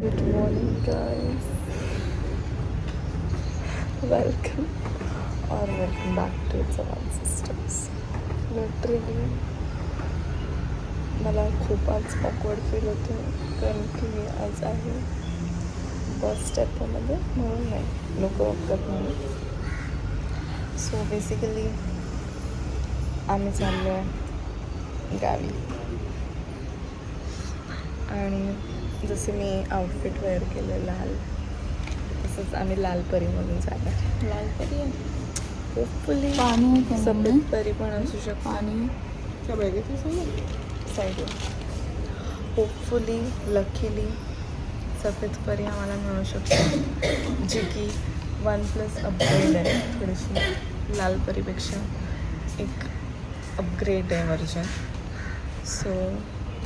Good morning, guys. Welcome or welcome back to Jawan Systems. Literally, मला खूप आज awkward feel होतं बस स्टॅपमध्ये म्हणून नाही. लोक वापरत म्हणून सो बेसिकली आम्ही चाललो आहे गावी. आणि जसे मी आउटफिट वेअर केलं लाल तसंच आम्ही लाल परीमधून जाणार. लाल परी होपफुली पाणी सफेद? परी पण असू शकतो. पाणी? त्या बॅगेत साईडला होपफुली लकीली सफेद परी आम्हाला मिळू शकतो. जी की वन प्लस अपग्रेड आहे थोडीशी लाल परीपेक्षा एक अपग्रेड आहे वर्जन. सो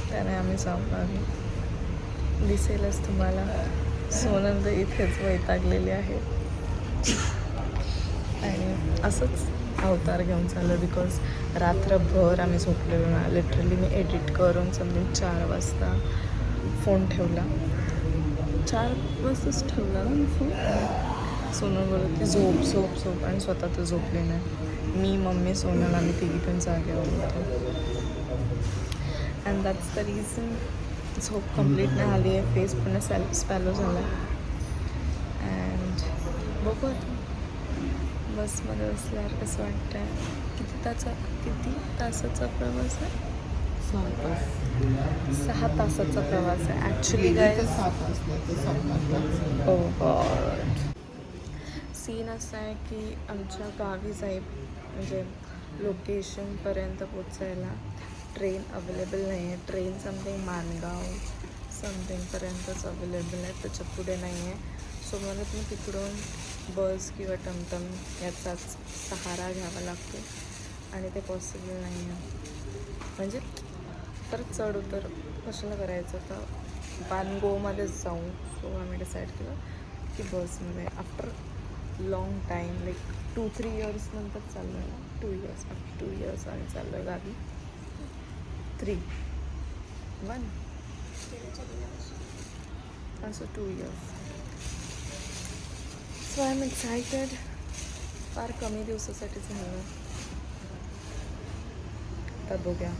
त्याने आम्ही जाऊ आम्ही दिसेलच तुम्हाला. सोनंद इथेच वैतागलेली आहे. आणि असंच अवतार घेऊन चाललं बिकॉज रात्रभर आम्ही झोपलेलो ना. लिटरली मी एडिट करून समजून चार वाजता फोन ठेवला. चार वाजताच ठेवला ना मी फोन सोनलवरती झोप झोप झोप. आणि स्वतः तर झोपले नाही. मी मम्मी सोनल आम्ही तिघी पण जागेवर होतो अँड दॅट्स द रिझन झोप कंप्लीट नाही आली आहे. फेस पूर्ण सेल्फ स्पॅलो झाला अँड बघू आता. बसमध्ये बसल्यावर कसं वाटतं आहे किती ताचा किती तासाचा प्रवास आहे? सहा तासाचा प्रवास आहे. ॲक्च्युली काय ओ सीन असा आहे की आमच्या गावी जाई म्हणजे लोकेशनपर्यंत पोचायला ट्रेन अवेलेबल नाही आहे. ट्रेन समथिंग मानगाव समथिंगपर्यंतच अवेलेबल आहे. त्याच्या पुढे नाही आहे. सो मला तुम्ही तिकडून बस किंवा टमटम याचाच सहारा घ्यावा लागतो. आणि ते पॉसिबल नाही आहे. म्हणजे तर चढ उतर कशाला करायचं? तर बानगोमध्येच जाऊ. सो आम्ही डिसाईड केलं की बसमध्ये after long time like two three years नंतर चाललो आहे ना. Two years after two years आम्ही चाललो आहे गावी. थ्री वन असं two years so I am excited फार कमी दिवसासाठी झालं. तर बघूया.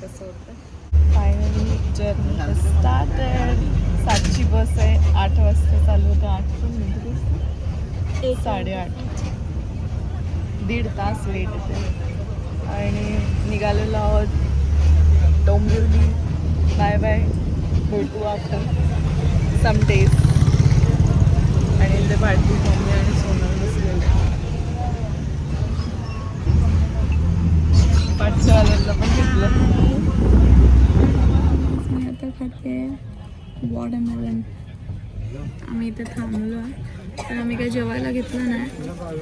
कसं होतं फायनली जर्नी स्टार्टेड सातची बस आहे. आठ वाजता चालू होतं. आठ पण मिनिट साडेआठ. दीड तास लेट येते आणि निघालेलो आहोत डोंबिवली. बाय बाय भेटू आफ्टर सम डेज आणि पाठी मम्मी आणि सोनल. बसलेले पण घेतलं मी आता खाते वॉटरमेलन आम्ही इथे थांबलो तर आम्ही काही जेवायला घेतलं नाही.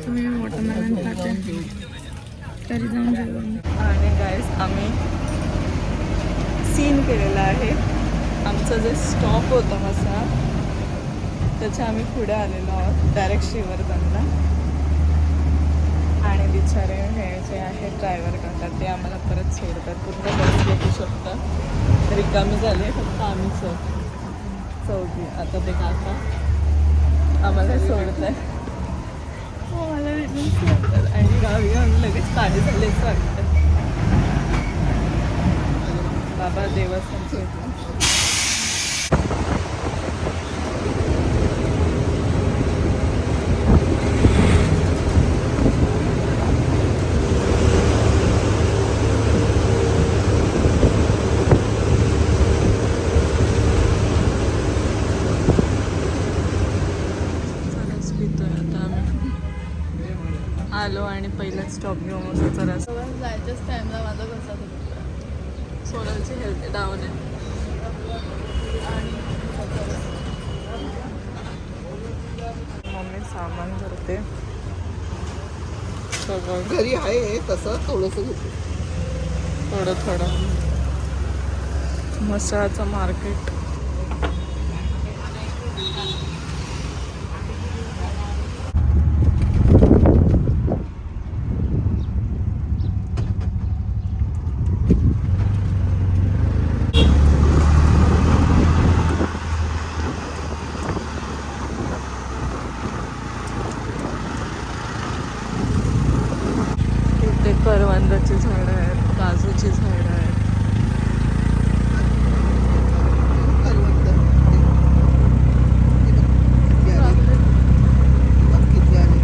तर मी वॉटरमेलन खाते. तरी जाऊन जेवण. आणि गाईस आम्ही सीन केलेला आहे. आमचं जे स्टॉप होतं असा त्याच्या आम्ही पुढे आलेलो आहोत डायरेक्ट श्रीवर्धनला. खूप सारे हे जे आहेत ड्रायव्हर काका ते आम्हाला परत सोडतात पूर्ण बस भेटू शकतं. रिकामी झाली फक्त आम्हीच चौ चौथी आता ते काका आम्हाला सोडत आहे मला भेटून वाटतं आणि गावी आम्ही लगेच पाणी झालेच वाटतं. बाबा देवस्थानचे होते चलाच पितोय आता आम्ही आलो आणि स्टॉप घेऊन असं जरा. जायच्याच टाईमला माझा कसा सोनलची हेल्थ डाऊन आहे. मम्मी सामान भरते. सगळं घरी आहे तसं थोडंसं घेतो. थोडं थोडं. मसाळाचं मार्केट जास्वंदाची झाडं आहेत काजूची झाडं आहेत परवडतं. हे बघ, किती आले. बघ किती आले.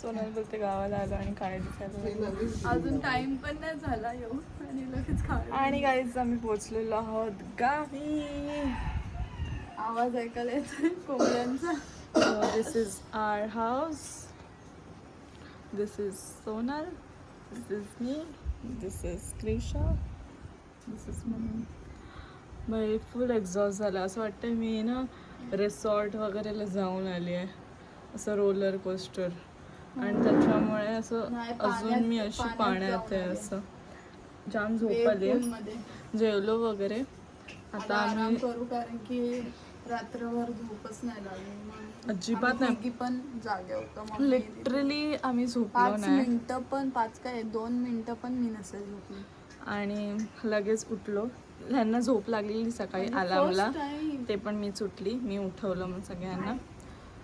सोनल बोलते गावाला आलो आणि काय दिसायला हे लागलं. नवीन अजून टाइम पण नाही झाला येऊ आणि लगेच खाऊ गाईज आम्ही पोचलेलो आहोत गावी. आवाज ऐकायला येतोय कोंबड्यांचा. This is our house this is Sonal this is me this is Krisha this is mummy me full exhaust झालं. असं वाटतं मी ना रिसॉर्ट वगैरेला जाऊन आली आहे. असं रोलर कोस्टर आणि त्याच्यामुळे असं अजून मी अशी पाण्यात आहे. असं. जाम झोप आली. जेवलो वगैरे. आता आराम करू कारण की रात्रभर झोपच नाही लागली. अजिबात नाही. पण जागे होतो. लिटरली आम्ही झोपलो नाही. मिनिटं पण पाच काय दोन मिनिटं पण मी नसेल झोपली. आणि लगेच उठलो. ह्यांना झोप लागलेली सकाळी time. ते पण मी सुटली. मी उठवलं मग सगळ्यांना.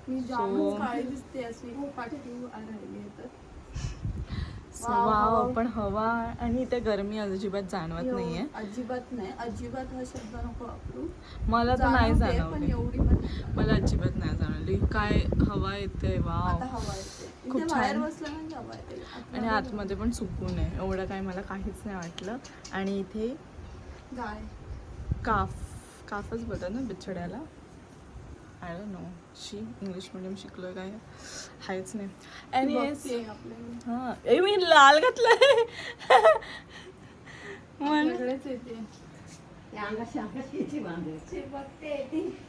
मी काळी दिसते अशी पाठी राहिली आहे तर So, वाव. पण हवा आणि इथे गरमी अजिबात जाणवत नाहीये. अजिबात नाही. अजिबात हा शब्द नको वापरू. मला तर नाही जाणवले. मला अजिबात नाही जाणवली काय हवा येते वाव. आता हवा येते खूप छान. बसलं म्हणजे आणि आतमध्ये पण सुकून आहे. एवढं काय मला काहीच नाही वाटलं. आणि इथे गाय. काफ काफच बोलतात ना बिछड्याला? I don't know she English medium शिकलोय काय? हायच नाही. हां ए मी लाल घातलंय.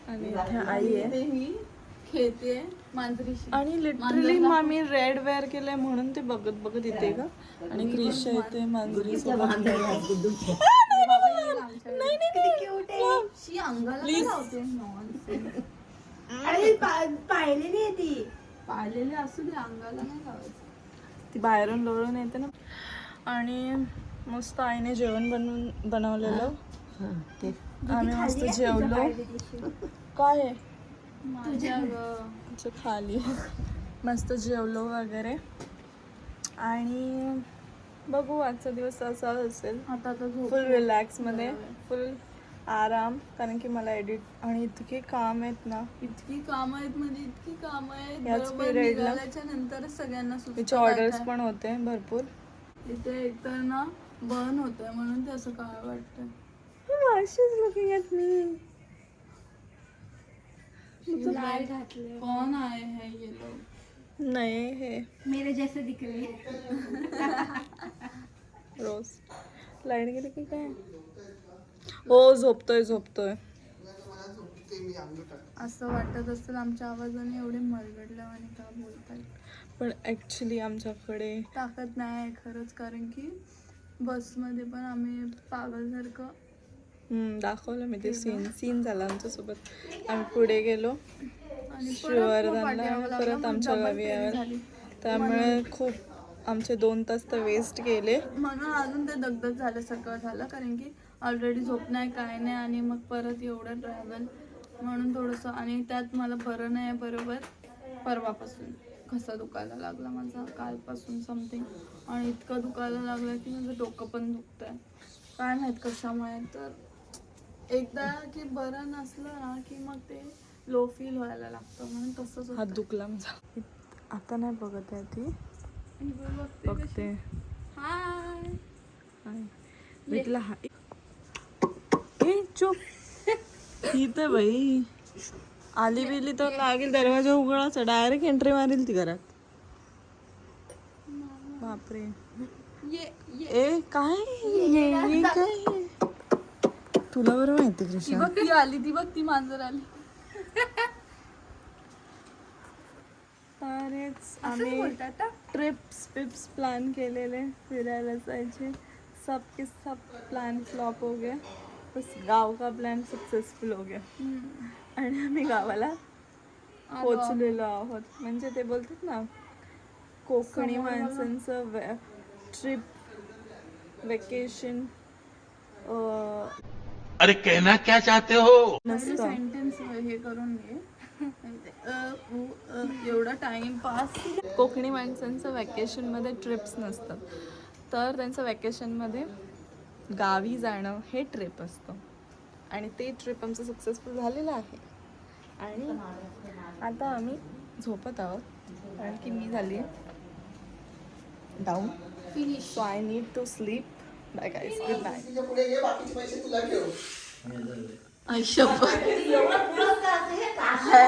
आणि इथे आई आहे. इथे ही खेळते मांजरीशी. आणि लिटरली मामी रेड वेअर केलंय म्हणून ते बघत बघत येते का आणि क्रिशा येते मांजरी नाही अरे पाहिलेली आहे ती. पाळलेले असू दे अंगाला नाही लावायचं. ती बाहेरून लोळून येते ना. आणि मस्त आईने जेवण बनवून बनवलेलं. आम्ही मस्त जेवलो. काय आमचं खाली. मस्त जेवलो वगैरे. आणि बघू आजचा दिवस असा असेल. आता फुल रिलॅक्समध्ये फुल आराम कारण की मला एडिट आणि इतके काम आहेत ना. इतकी काम आहेत म्हणजे इतकी काम आहेत. याच बरोबर. निघाल्याच्या नंतरच सगळ्यांना सुचतं तिचे काय ऑर्डर्स काय. पण होते भरपूर. इथे एकतर ना बर्न होतंय म्हणून ते असं काय वाटतंय. Looking at me. लाल घातले कोण आहे हे येलो नाही हे. मेरे जैसे दिख रहे रोज लाइट गेली की काय? हो झोपतोय झोपतोय. असं वाटत असेल आमच्या आवाजाने एवढे मरगडल्या आणि का बोलताय? पण ॲक्च्युली आमच्याकडे ताकद नाही आहे खरंच कारण की बसमध्ये पण आम्ही पागलसारखं दाखवलं मी ते सीन सीन झाला आमच्यासोबत. आम्ही पुढे गेलो. आणि परत आमच्या गावी. त्यामुळे खूप आमचे दोन तास तर वेस्ट गेले म्हणून अजून ते दगदग झाल्यासारखं झालं कारण की ऑलरेडी झोप नाही काय नाही आणि मग परत एवढं ट्रॅव्हल म्हणून थोडंसं आणि त्यात मला बरं नाही आहे बरोबर. परवापासून घसा दुखायला लागला माझा कालपासून समथिंग आणि इतकं दुखायला लागलं की माझं डोकं पण दुखतंय. काय माहीत कशामुळे तर एकदा की बरं नसलं ना की मग ते लो फील व्हायला लागतं म्हणून तसंच हात. दुखला माझा. आता नाही बघत आहे ती. बघते हाय तिला हाय चुप। तर बाई आली बिली तर लागेल दरवाजा उघडाचा डायरेक्ट एंट्री मारेल ती घरात. बापरे. ए काय? काय? तुला बरं माहिती कृष्णा बघ ती आली ती बघ ती मांजर आली. अरेच आम्ही ट्रिप्स पिप्स प्लान केलेले फिरायला जायचे. सब के सब प्लान फ्लॉप हो गए बस गाव का प्लॅन सक्सेसफुल हो गया. आणि आम्ही गावाला पोचलेलो आहोत. म्हणजे ते बोलतात ना कोकणी माणसांचं ट्रिप वेकेशन अरे कहना क्या चाहते हो? सेंटेन्स हे करून घे. अ, उ, अ, एवढा टाइमपास कोकणी माणसांचं वॅकेशनमध्ये ट्रिप्स नसतात. तर त्यांचं वॅकेशनमध्ये गावी जाणं हे ट्रिप असतं. आणि ते ट्रिप आमचं सक्सेसफुल झालेलं आहे. आणि आता आम्ही झोपत आहोत. कारण की मी झाली down so I need to sleep bye guys good night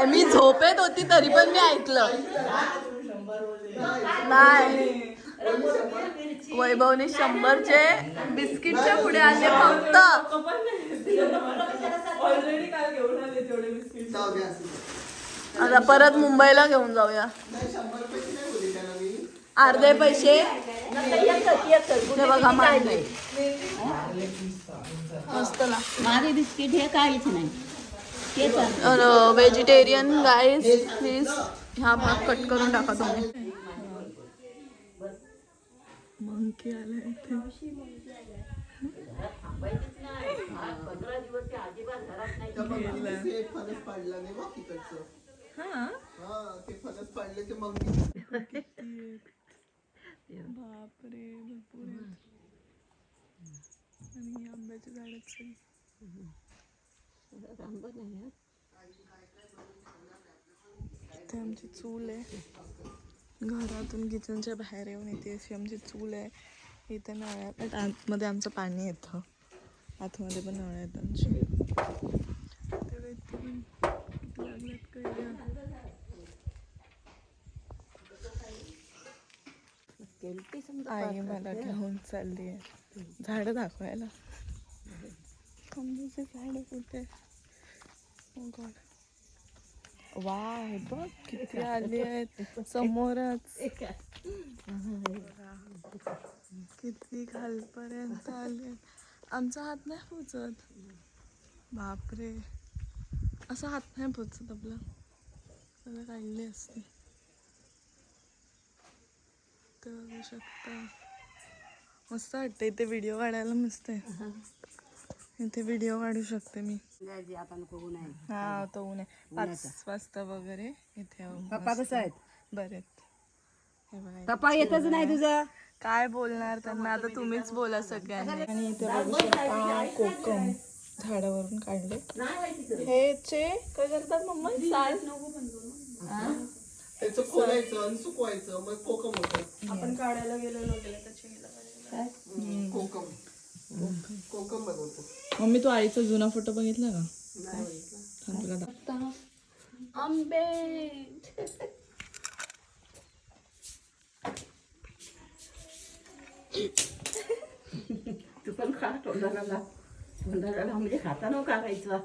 मी झोपेत होती तरी पण मी ऐकलं. नाही वैभवने शंभरचे बिस्किटच्या पुढे आले फक्त. आता परत मुंबईला घेऊन जाऊया. अर्धे पैसे? हे बघा मांडले मस्त ना. माझे बिस्किट हे काहीच नाही. व्हेजिटेरियन गाईज प्लीज हा भाग कट करून टाका तुम्ही. मंकी आलाय ते फणस पाडला नाही तिकडचं. हा? हा ते फणस पाडले ते मग बापरे भरपूर. आणि ही आंब्याची झाड आहेत. सगळी. इथे आमची चूल आहे. घरातून किचनच्या बाहेर येऊन येते अशी आमची चूल आहे. इथे नळ्या आहेत आतमध्ये आमचं पाणी येतं. आतमध्ये पण नळ्या आहेत आमची पण लागल्यात. आई मला घेऊन चालली आहे. झाडं दाखवायला. आंब्याचे झाड कुठे? Oh God. वा हे बघ किती आली आहेत. समोरच. किती खालपर्यंत आले आमचा हात नाही पोचत. बापरे. असा हात नाही पोचत आपला. सगळं काढली असते. ते बघू शकता. मस्त वाटतं इथे व्हिडिओ काढायला मस्त आहे. इथे व्हिडिओ काढू शकते मी. जायची आता नको ऊन आहे. हा तो ऊन आहे. पाच वाजता वगैरे इथे. पप्पा कसं आहेत? बरे. हे बघा. पप्पा येतच नाही तुझं? काय बोलणार त्यांना? आता तुम्हीच बोला सगळ्यांनी. आणि इथे बघू शकता कोकम झाडावरून काढले. हेचे काय करतात मम्मा? साल. त्याचं खोलायचं आणि सुकवायचं मग कोकम होतं. आपण काढायला गेलेलो गेले त्याचे कोकम. कोकम बनवतो मम्मी तू आईचा जुना फोटो बघितला का? आंबे. तू पण खा तोंडाला. तोंडाला म्हणजे खाताना काढायचं.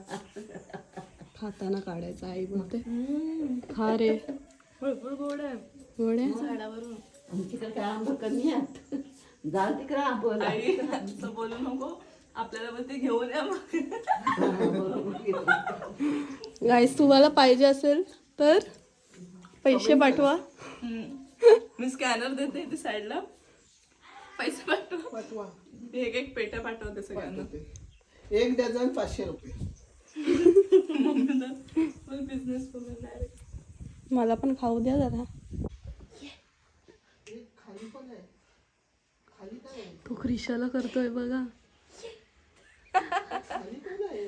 खाताना काढायचा आई बोलते. खा रे. भरपूर गोड आहे. गोड आहे? आमच्याकडे काय आंब कमी आहेत. जाऊ तिकडे आंब असं बोलू नको. आपल्याला पण ते घेऊन या गाईस तुम्हाला पाहिजे असेल तर पैसे पाठवा. मी स्कॅनर देते इथे साईडला पैसे पाठवा. पाठवा. एक एक पेट्या पाठवते सगळ्यांना. एक डझन पाचशे रुपये. मम्मी तर बिझनेस मला पण खाऊ द्या जरा एक खाली पण आहे खाली काय आहे तो क्रिशाला करतोय बघा. आहे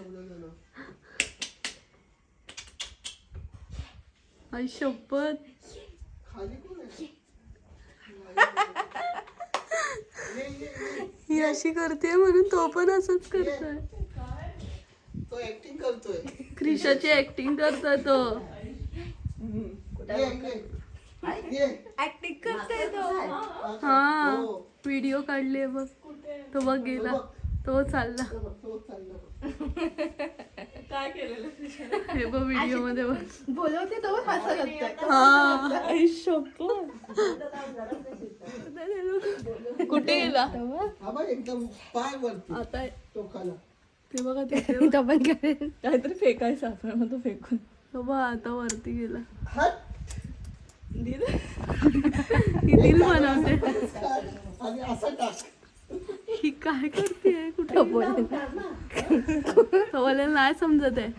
आई शपथ. ही अशी करते म्हणून तो पण असंच करतोय. ऍक्टिंग करतोय क्रिशाची ऍक्टिंग करतोय तो ऍक्टिंग करतोय तो. हा. हा हो. व्हिडिओ काढले बघ. तो बघ गेला. तो चालला. तो चालला. काय केलेलं हे बघ व्हिडिओमध्ये बघ. बोलवते तो हा. कुठे गेला? हा एकदम पाय वरती आता टोकाला ते बघा ते तो पण काहीतरी फेकायचं आपण मग तो फेकून. तो बघ आता वरती गेला. किती बनवते आणि असं टाक ही काय करते कुठे बोल नाही समजत आहे.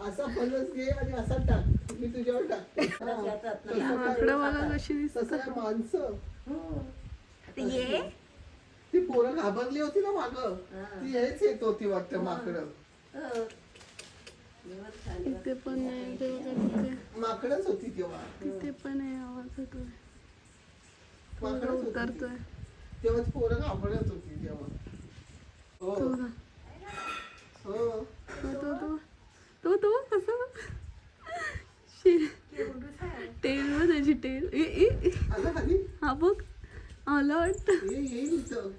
असा फणस घे आणि असा टाक मी तुझ्यावर टाकते हा. माकडं बघा कशी दिसत माणसं ये. ती पोरं घाबरली होती ना माग. ती हेच येत होती वाटतं माकडं. इथे पण नाही तिथे. माकडच होती तेव्हा. तिथे पण आहे आवाज येतोय. माकडच होती. उतरतोय. तेव्हा ती पोरं घाबरत होती तेव्हा. हो. तो. हो. तो तो तो. तो तो कसं टेल व त्याची टेल ए, ए, ए. आला खाली? हा बघ. आला वाटतं. ये येईल इथं.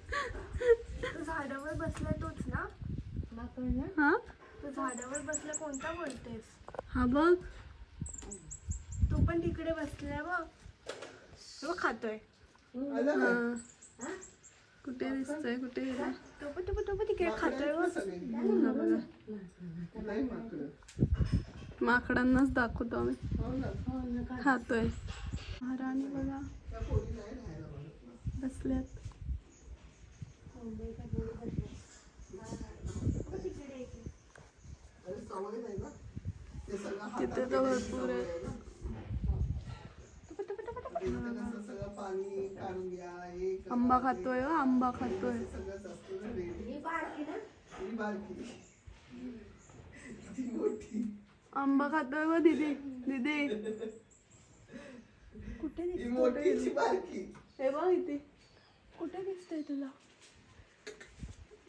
तो झाडावर बसला तोच ना? हा? तो झाडावर बसला कोणता बोलतेस? हा बघ. तू पण तिकडे बसलाय बघ. तो खातोय? हा. कुठे दिसतोय? कुठे गेला? तो पण तो पण तो पण तिकडे खातोय बघ? हा बघा. नाही माकडं माकडांनाच दाखवतो आम्ही. हो ना खातोय. राणी बघा. त्या पोरी नाही राहायला म्हणत ना. बसल्यात आणि सवय नाही ना ते सगळं हातात तिथे तर भरपूर आहे. हे आंबा खातोय हो, आंबा खातोय. ही आंबा खातोय व दीदी दीदी. कुठे ही दिस मोठी ती बारकी. हे बघ इथे. कुठे दिसतंय तुला?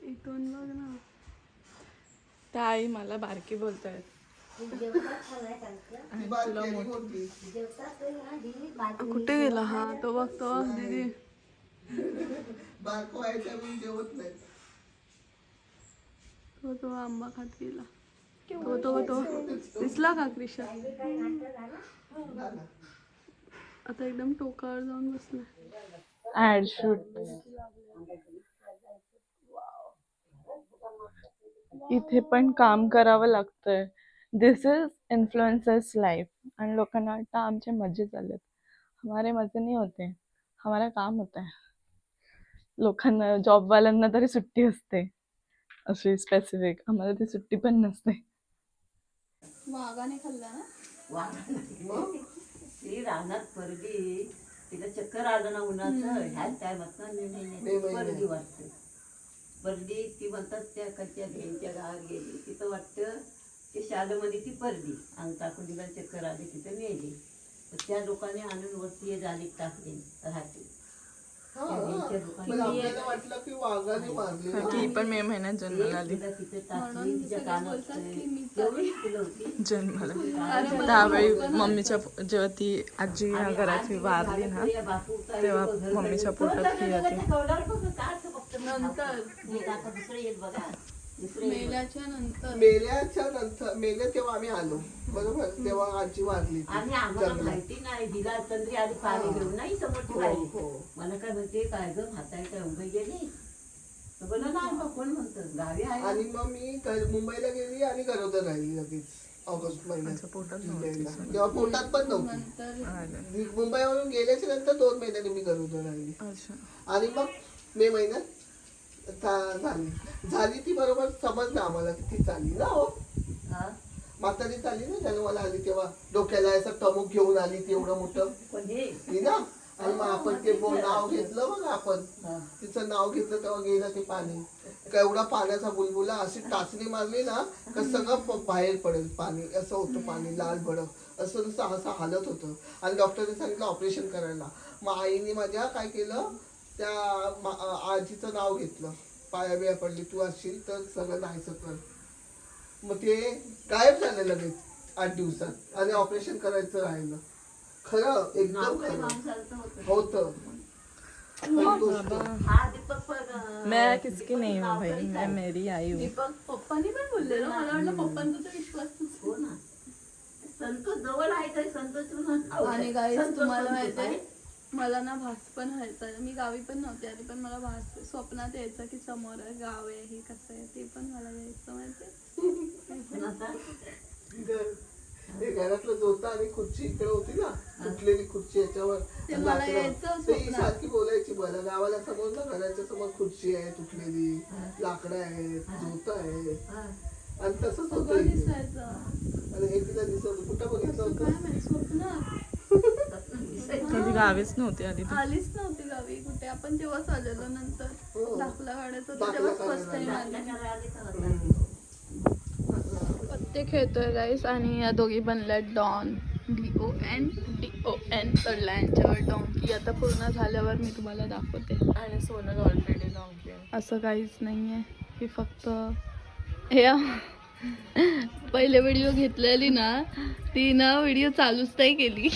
इथून बघ ना. त्या आई मला बारकी बोलतायत. कुठे गेला हा? तो बघतो दीदी. बारको जेवत नाही तो तो आंबा खात गेला. तो तो तो. दिसला का क्रिशा. आता एकदम टोकावर जाऊन बसला. ऍड शूट इथे पण काम करावं लागतंय. दिस इज इन्फ्लुएन्सर्स लाईफ आणि लोकांना वाटतं आमचे मजे चाललेत हमारे मजे नाही होते. हमारा काम होता है. लोकांना जॉबवाल्यांना तरी सुट्टी असते. अशी स्पेसिफिक आम्हाला ती सुट्टी पण नसते. वाघाने खाल्ला ना? ती रानात परडी तिला चक्कर आलं ना उन्हाचं. ह्याच टायमात ना. परडी वाटते. परडी ती म्हणतात त्या कच्च्या भेंच्या गावात गेली. तिथं वाटतं ते शाळेमध्ये ती परडी अंग टाकून चक्कर आली तिथं नेली. तर त्या लोकांनी आणून वरती जाळीत टाकली राहते. हा, लोकांनी पण आपल्याला वाटलं की वाघाने मारली ती पण मे महिन्यात जन्माला आली. तिला तिथे टाकली तिच्या कानात एवढी फुलं होती. जन्माला. त्यावेळी मम्मीच्या पो- जेव्हा ती आजी या घराची वारली ना तेव्हा मम्मीच्या पोटात होती नंतर दुसरं येत बघा. मेल्याच्या नंतर. मेल्याच्या नंतर मेले तेव्हा आम्ही आलो. बरोबर? तेव्हा आजी वारली ती. आणि आम्हाला. माहिती नाही. दिला चंद्री आधी पाणी घेऊन नाही समोरची हो, हो. मला काय म्हणते काय ग म्हातारी काय मुंबई गेली? तर नाही मग कोण म्हणतं? गावी आहे. आणि मग मी घर- मुंबईला गेली आणि गरोदर राहिली लगेच. ऑगस्ट महिन्यात. जुलैला. तेव्हा पोटात पण नव्हती. नंतर आलं. मी मुंबईवरून गेल्याच्यानंतर दोन महिन्यांनी मी गरोदर राहिली. अच्छा. आणि मग मे महिन्यात झाली. झाली ती बरोबर समजलं आम्हाला की ती चालली ना हो? म्हातारी चालली ना जन्माला आली तेव्हा डोक्याला असं टमूक घेऊन आली ती एवढं मोठं. म्हणजे? ती ना? आणि मग आपण ते नाव घेतलं बघ आपण. तिचं नाव घेतलं तेव्हा गेलं ते पाणी. केवढा पाण्याचा बुलबुला अशी टाचणी मारली ना का सगळं बाहेर पडेल पाणी. असं होतं पाणी लाल भडक असं नुसतं असं हालत होतं. आणि डॉक्टरने सांगितलं ऑपरेशन करायला. मग आईने माझ्या काय केलं? त्या आजीचं नाव घेतलं. पाया बिया पडली तू असशील तर सगळं नाहीचं कर. मग ते गायब झालं लगेच आठ दिवसात. आणि ऑपरेशन करायचं राहिलं. खरं एकदम खरं. होतं. हा मैं किसकी नहीं हूँ भाई मैं मेरी आई हूँ. दीपक पप्पानी पण बोललेलं. मला वाटलं पप्पांचा तर विश्वास हो ना. संतोष जवळ आहे तरी संतोष आणि गाईस संतोष तुम्हाला माहिती आहे. मला ना भास पण व्हायचा. मी गावी पण नव्हते आधी पण मला भास स्वप्नात यायचं की समोर आहे, गाव आहे हे कसं आहे ते पण मला यायचं माहिती घरातलं जोता आणि खुर्ची इकडे होती ना तुटलेली खुर्ची याच्यावर. ते मला. यायचं ही. सारखी बोलायची मला. गावाला समोर ना घराच्या समोर खुर्ची आहे तुटलेली लाकडं आहेत जोत आहे. हा. आणि तसंच होतं. दिसायचं. आणि हे तिला दिसत. कुठं बघितलं काय होतं? स्वप्न कधी गावीच नव्हती आधी ती. आलीच नव्हती गावी कुठे? आपण तेव्हाच आलेलो नंतर हो. दाखला काढायचं होतं दाखला तेव्हाच फर्स्ट टाइम काढायला. आली. पत्ते खेळतोय गाईस आणि या दोघी बनल्या don D O N D O N चढला यांच्यावर डॉंकी आता पूर्ण झाल्यावर मी तुम्हाला दाखवते. आणि सोनल ऑलरेडी लॉंग असं काहीच नाही आहे की फक्त हे पहिले व्हिडिओ घेतलेली ना ती ना व्हिडिओ चालूच नाही केली.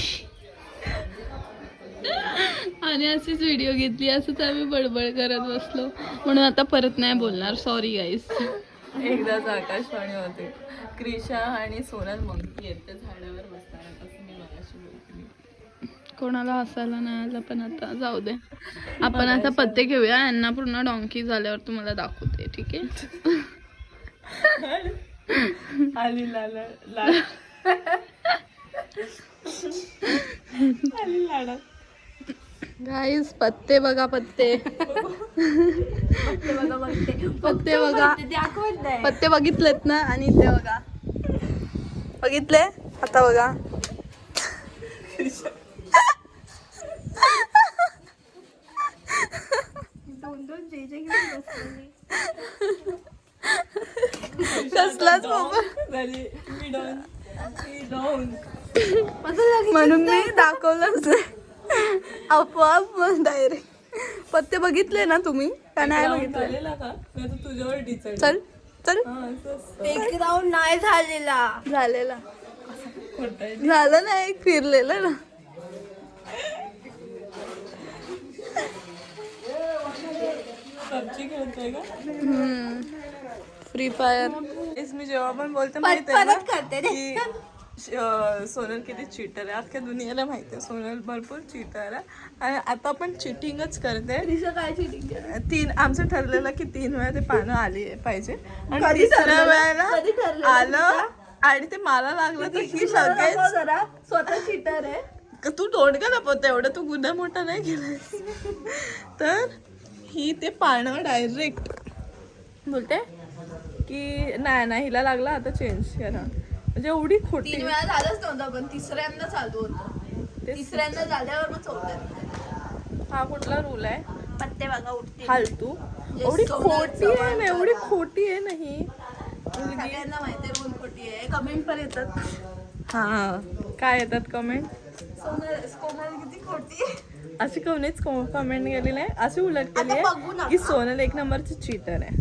आणि अशीच व्हिडिओ घेतली असंच आम्ही बडबड करत बसलो. म्हणून आता परत नाही बोलणार. सॉरी गाईस एकदाच आकाशवाणी होते. क्रिशा आणि सोनल मंकी आहेत त्या झाडावर बसणार असं मी मगाशी बोलते. कोणाला हसायला नाही आलं पण आता जाऊ दे. आपण आता पत्ते घेऊया. यांना पूर्ण डॉंकी झाल्यावर तुम्हाला दाखवते ठीक आहे? आली लाल लाल. आली लाडा. गाईस पत्ते बघा पत्ते. पत्ते बघा पत्ते. बघितलेत ना आणि ते बघा. बघितले? आता बघा. कसलाच बाबा. झाली. मी डाऊन मी डाऊन म्हणून मी दाखवलंच नाही. आपोआप डायरेक्ट पत्ते बघितले ना तुम्ही? का नाही बघितले? तुझ्यावर डिसाईड चल चल. एक राऊंड नाही झालेला. झालेला. झालं ना एक फिरलेलं ना. फ्री फायर मी जेव्हा पण बोलते माहिती आहे परत ना? करते. सोनल किती चिटर आहे. अख्ख्या दुनियाला माहिती आहे. सोनल भरपूर चिटर आहे. आणि आता पण चिटिंगच करते. काय चिटिंग तीन आमचं ठरलेलं की तीन वेळा ते पानं आली पाहिजे. आणि तिसऱ्या वेळेला आलं आणि ते मला लागलं तर ही जरा. स्वतः चिटर आहे. तू तोंड का लपवते एवढं तू गुन्हा मोठा नाही केलाय तर ही ते पानं डायरेक्ट बोलते? की नाही नाही हिला लागला आता चेंज करा म्हणजे एवढी खोटी. तीन वेळा झालंच नव्हतं पण तिसऱ्यांदा चालू होतं. तिसऱ्यांदा झाल्यावर मग चौथ्यांदा हा कुठला रूल आहे? पत्ते बघा उठते फालतू एवढी खोटी आहे ना एवढी खोटी आहे ना ही. मुलगी. सगळ्यांना माहिती आहे कोण खोटी आहे. कमेंट पण येतात. हा. काय येतात कमेंट सोनल कोमल किती खोटी आहे. अशी कोणीच कमेंट केली नाही. अशी उलट केली आता बघू आहे नका. की सोनल एक नंबरची चीटर आहे.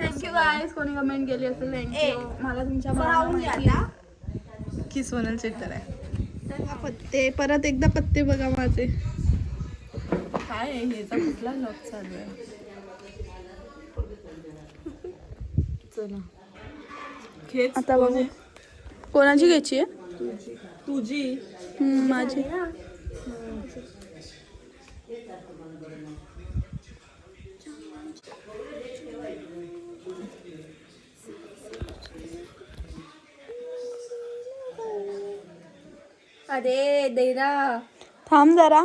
थँक्यू गायस कोणी कमेंट केली असेल थँक्यू मला तुमच्या. आहे. की सोनल चिटर आहे पत्ते. परत एकदा पत्ते बघा माझे. काय ह्याचा कुठला लॉक चालू आहे? चला. खेच आता बघू. कोणाची घ्यायची आहे? तुझी. माझी. अरे दैरा थांब जरा.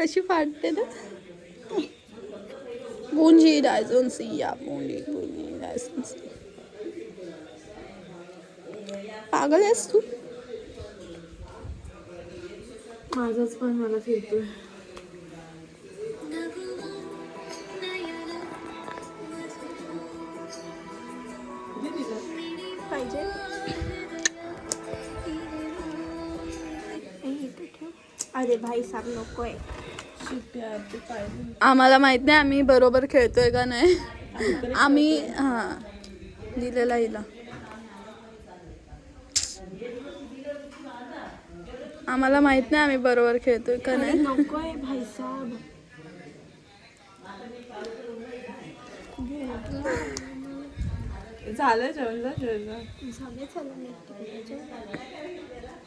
अशी फाटते ना. गुंजी डायझोन या बुंजी बुंजी डायझोन सी पागल आहेस तू? माझाच पण मला फिरतोय. पाहिजे. अरे भाई साहब नकोय. आम्हाला माहीत नाही आम्ही बरोबर खेळतोय का नाही. आम्ही हा दिलेला हिला. आम्हाला माहीत नाही आम्ही बरोबर खेळतोय का नाही. नकोय भाई साहब झालं जेवण जेवण झाले चला मी तिकडे जाऊ.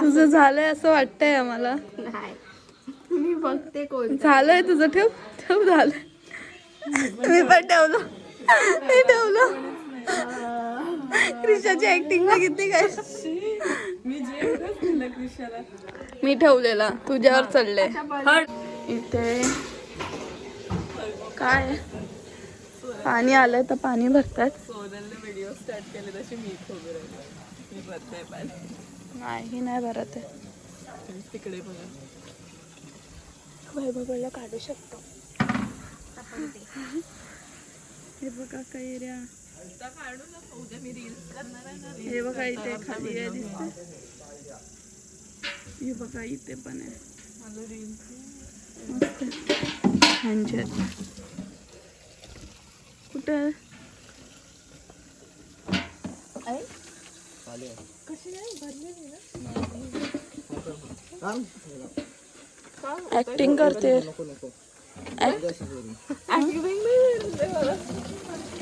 तुझं झालंय असं वाटतंय आम्हाला. नाही. मी बघते कोण झालंय तुझं ठेव. ठेव झालंय. मी पण ठेवलं. मी ठेवलं. क्रिशाची ऍक्टिंग बघितली काय? मी ठेवलेला. तुझ्यावर चढलंय इथे. काय? पाणी आलंय तर पाणी भरतात. नाही नाही भरत आहे तिकडे बघा. वैभवला काढू शकतो. हे बघा काही रे हे बघा इथे खाली आहे दिसते हे बघा इथे पण आहे. मस्त. ह्यांच्यात कुठं? ऍक्टिंग करते.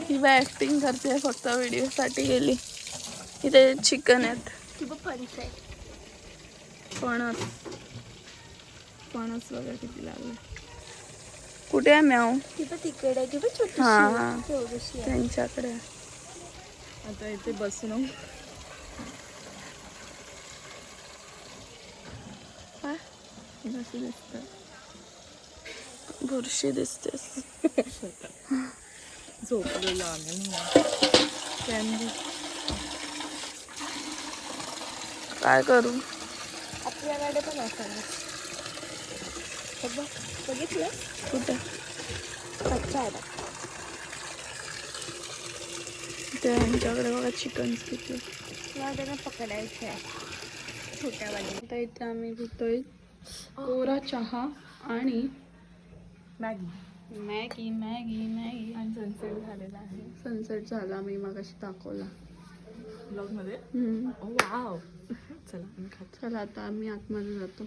ही बाय ऍक्टिंग करते फक्त व्हिडिओ साठी गेली. इथे चिकन आहेत. फणस आहे फणस. वगैरे किती लागले. कुठे आहे म्याव तिकडे हा हा. त्यांच्याकडे. आता इथे बसून कशी दिसते बुरशी दिसतेस झोपलेलो आम्ही कॅन्डी काय करू आपल्याकडे पण असायला हे बघ बघितलं कुठे कच्चा आहे बघ. ते यांच्याकडे बघा चिकन किती मला त्यांना पकडायचं आहे छोट्यावाले आता इथे आम्ही पितोय कोरा चहा आणि मॅगी. मॅगी मॅगी मॅगी आणि सनसेट झालेला आहे. सनसेट झाला मी मगाशी दाखवला. ब्लॉगमध्ये? हम्म. वाव चला आम्ही खातो. चला आता आम्ही आतमध्ये जातो.